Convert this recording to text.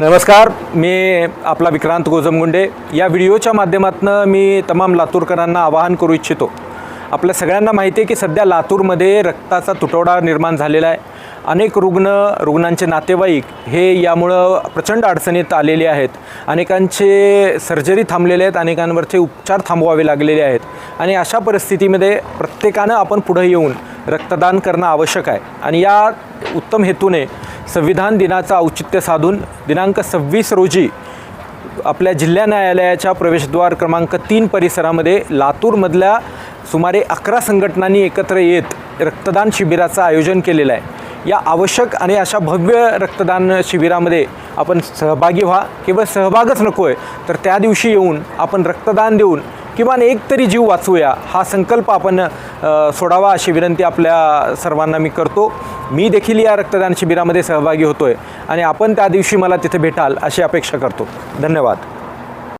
नमस्कार मी आपला विक्रांत गोजमगुंडे. या व्हिडिओच्या माध्यमातून मी तमाम लातूरकरांना आवाहन करू इच्छितो. आपल्या सगळ्यांना माहिती आहे की सध्या लातूरमध्ये रक्ताचा तुटवडा निर्माण झालेला आहे. अनेक रुग्ण रुग्णांचे नातेवाईक हे यामुळं प्रचंड अडचणीत आलेले आहेत. अनेकांचे सर्जरी थांबलेले आहेत अनेकांवरचे उपचार थांबवावे लागलेले आहेत. आणि अशा परिस्थितीमध्ये प्रत्येकानं आपण पुढं येऊन रक्तदान करणं आवश्यक आहे. आणि या उत्तम हेतूने संविधान दिनाचं औचित्य साधून दिनांक सव्वीस रोजी आपल्या जिल्हा न्यायालयाच्या प्रवेशद्वार क्रमांक तीन परिसरामध्ये लातूरमधल्या सुमारे अकरा संघटनांनी एकत्र येत रक्तदान शिबिराचं आयोजन केलेलं आहे. या आवश्यक आणि अशा भव्य रक्तदान शिबिरामध्ये आपण सहभागी व्हा. केवळ सहभागच नको आहे तर त्या दिवशी येऊन आपण रक्तदान देऊन किमान एक तरी जीव वाचवूया. हा संकल्प आपण सोडावा अशी विनंती आपल्या सर्वांना मी करतो. मी देखील या रक्तदान शिबिरामध्ये सहभागी होतो आहे आणि आपण त्या दिवशी मला तिथे भेटाल अशी अपेक्षा करतो. धन्यवाद.